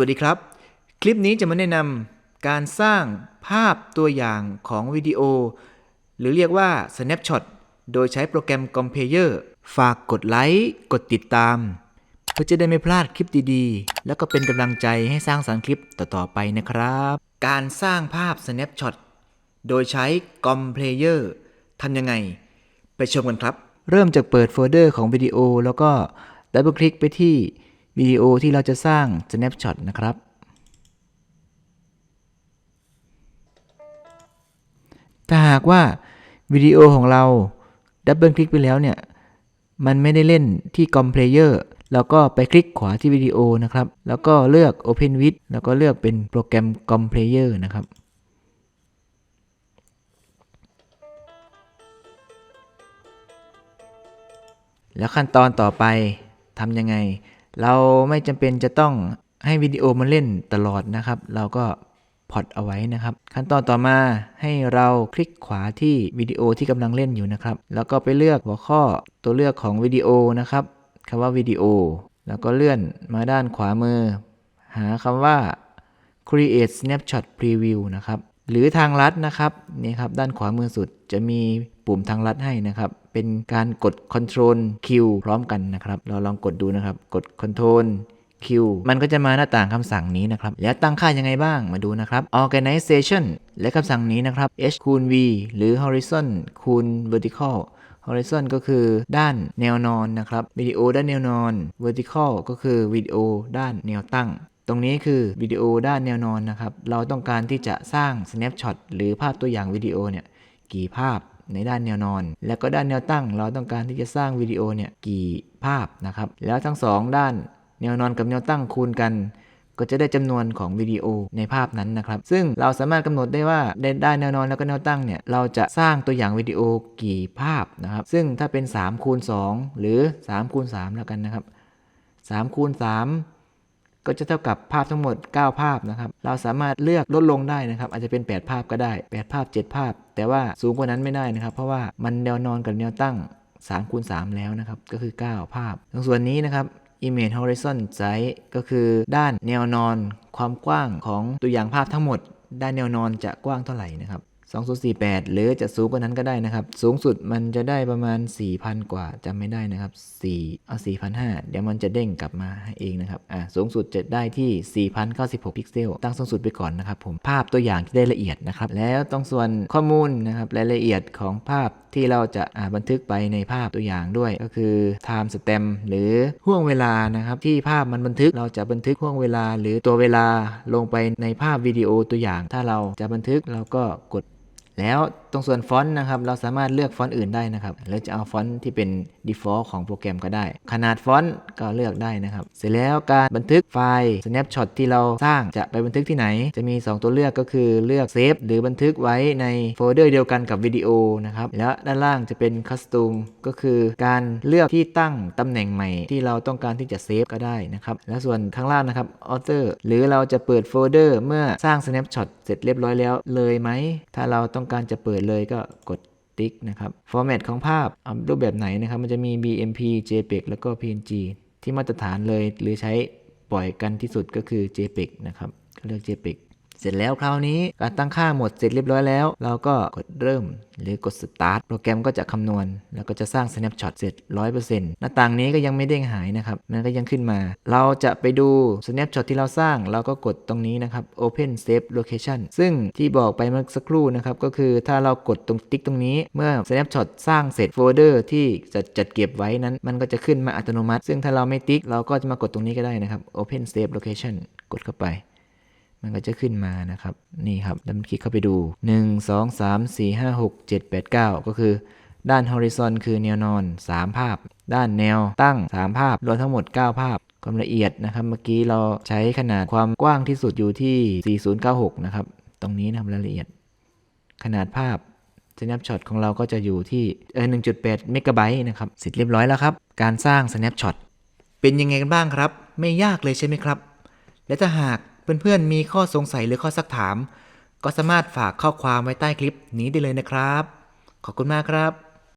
วัสดีครับ คลิปนี้จะมาแนะนำการสร้างภาพตัวอย่างของวิดีโอ หรือเรียกว่า Snapshot โดยใช้โปรแกรม Compiler ฝากกดไลค์ กดติดตาม เพื่อจะได้ไม่พลาดคลิปดีๆ แล้วก็เป็นกำลังใจให้สร้างสรรค์คลิปต่อๆไปนะครับ การสร้างภาพ Snapshot โดยใช้ Compiler ทำยังไง ไปชมกันครับ เริ่มจากเปิดโฟลเดอร์ของวิดีโอแล้วก็ดับเบิลคลิกไปที่ วิดีโอที่เราจะสร้าง Snapshot นะครับ ถ้าหากว่าวิดีโอของเราดับเบิลคลิกไปแล้วเนี่ย มันไม่ได้เล่นที่ COM Player เราก็ไปคลิกขวาที่วิดีโอนะครับ แล้วก็เลือก Open with แล้วก็เลือกเป็นโปรแกรม COM Player นะครับแล้วขั้นตอนต่อไปทำยังไง เราไม่จำเป็นจะต้องให้วิดีโอมันเล่นตลอดนะครับ เราก็พอดเอาไว้นะครับ ขั้นตอนต่อมาให้เราคลิกขวาที่วิดีโอที่กำลังเล่นอยู่นะครับ แล้วก็ไปเลือกหัวข้อตัวเลือกของวิดีโอนะครับคำว่าวิดีโอ แล้วก็เลื่อนมาด้านขวามือ หาคำว่า create snapshot preview นะครับ หรือทางลัดนะครับนี่ครับด้านขวามือสุดจะมี ปุ่มทางลัดให้นะครับ เป็นการกด ctrl Q พร้อมกันนะครับ เราลองกดดูนะครับ กด ctrl Q มันก็จะมาหน้าต่างคำสั่งนี้นะครับ แล้วตั้งค่ายังไงบ้างมาดูนะครับ organization และคำสั่งนี้นะครับ h คูณ v หรือ horizon คูณ vertical horizon ก็คือด้านแนวนอนนะครับวิดีโอด้านแนวนอน vertical ก็คือวิดีโอด้านแนวตั้ง ตรงนี้คือวิดีโอด้านแนวนอนนะครับ เราต้องการที่จะสร้าง snapshot หรือภาพตัวอย่างวิดีโอเนี่ยกี่ภาพ ในด้านแนวนอน แล้วก็ด้านแนวตั้ง เราต้องการที่จะสร้างวิดีโอเนี่ยกี่ภาพนะครับ แล้วทั้งสองด้านแนวนอนกับแนวตั้งคูณกันก็จะได้จำนวนของวิดีโอในภาพนั้นนะครับ ซึ่งเราสามารถกำหนดได้ว่าในด้านแนวนอนแล้วก็แนวตั้งเนี่ย เราจะสร้างตัวอย่างวิดีโอกี่ภาพนะครับ ซึ่งถ้าเป็น3คูณ2หรือ3คูณ3แล้วกันนะครับ3คูณ3 ก็จะเท่ากับภาพทั้งหมด 9 ภาพนะครับเราสามารถเลือกลดลงได้นะครับอาจจะเป็น 8 ภาพก็ได้ 8 ภาพ 7 ภาพ แต่ว่าสูงกว่านั้นไม่ได้นะครับ เพราะว่ามันแนวนอนกับแนวตั้ง3คูณ3แล้วนะครับก็คือ 9 ภาพตรงส่วนนี้นะครับ Image Horizon Size ก็คือด้านแนวนอนความกว้างของตัวอย่างภาพทั้งหมด ด้านแนวนอนจะกว้างเท่าไหร่นะครับ 2048 หรือจะสูงกว่านั้นก็ได้นะครับ สูงสุดมันจะได้ประมาณ 4,000 กว่าจำไม่ได้นะครับ4เอา4,500 เดี๋ยวมันจะเด้งกลับมาเองนะครับอ่าสูงสุดจะได้ที่ 4,096 พิกเซล ตั้งสูงสุดไปก่อนนะครับผมภาพตัวอย่างที่ได้ละเอียดนะครับ แล้วต้องส่วนข้อมูลนะครับรายละเอียดของภาพที่เราจะบันทึกไปในภาพตัวอย่างด้วย ก็คือ time stamp หรือห่วงเวลานะครับที่ภาพมันบันทึกเราจะบันทึกห่วงเวลา หรือตัวเวลาลงไปในภาพวิดีโอตัวอย่าง ถ้าเราจะบันทึกเราก็กด แล้วตรงส่วนฟอนต์นะครับเราสามารถเลือกฟอนต์อื่นได้นะครับหรือจะเอาฟอนต์ที่เป็น default ของโปรแกรมก็ได้ ขนาดฟอนต์ก็เลือกได้นะครับ เสร็จแล้วการบันทึกไฟล์ snapshot ที่เราสร้างจะไปบันทึกที่ไหน จะมี 2 ตัวเลือกก็คือเลือกเซฟหรือบันทึกไว้ในโฟลเดอร์เดียวกันกับวิดีโอนะครับแล้วด้านล่างจะเป็น custom ก็คือการเลือกที่ตั้งตำแหน่งใหม่ที่เราต้องการที่จะเซฟก็ได้นะครับและส่วนข้างล่างนะครับ author หรือเราจะเปิดโฟลเดอร์เมื่อสร้าง snapshot เสร็จเรียบร้อยแล้วเลยไหมถ้าเราต้องการจะเปิดเลยก็กดติ๊กนะครับ ฟอร์แมตของภาพรูปแบบไหนนะครับ มันจะมี BMP JPEG แล้วก็ PNG ที่มาตรฐานเลยหรือใช้ปล่อยกันที่สุดก็คือ JPEG นะครับ เลือก JPEG เสร็จแล้วคราวนี้การตั้งค่าหมดเสร็จเรียบร้อยแล้ว เราก็กดเริ่มหรือกด start โปรแกรมก็จะคำนวณ แล้วก็จะสร้าง snapshot เสร็จ 100%หน้าต่างนี้ก็ยังไม่เด้งหายนะครับ มันก็ยังขึ้นมา เราจะไปดู snapshot ที่เราสร้าง เราก็กดตรงนี้นะครับ open save location ซึ่งที่บอกไปเมื่อสักครู่นะครับ ก็คือถ้าเรากดตรงติ๊กตรงนี้ เมื่อ snapshot สร้างเสร็จโฟลเดอร์ที่จะจัดเก็บไว้นั้น มันก็จะขึ้นมาอัตโนมัติ ซึ่งถ้าเราไม่ติ๊กเราก็จะมากดตรงนี้ก็ได้นะครับ open save location กดเข้าไป มันก็จะขึ้นมานะครับ นี่ครับ แล้วมันคลิกเข้าไปดู 1 2 3 4 5 6 7 8 9 ก็คือ ด้าน horizon คือแนวนอน 3 ภาพ ด้านแนวตั้ง 3 ภาพ รวมทั้งหมด 9 ภาพ ความละเอียดนะครับ เมื่อกี้เราใช้ขนาดความกว้างที่สุดอยู่ที่ 4096 นะครับ ตรงนี้นะครับรายละเอียด ขนาดภาพ snapshot ของเราก็จะอยู่ที่เออ1.8เมกะไบต์นะครับเสร็จเรียบร้อยแล้วครับ การสร้าง snapshot เป็นยังไงกันบ้างครับ ไม่ยากเลยใช่ไหมครับ และถ้าหาก เพื่อนๆมีข้อสงสัยหรือข้อสักถาม ก็สามารถฝากข้อความไว้ใต้คลิปนี้ได้เลยนะครับ ขอบคุณมากครับ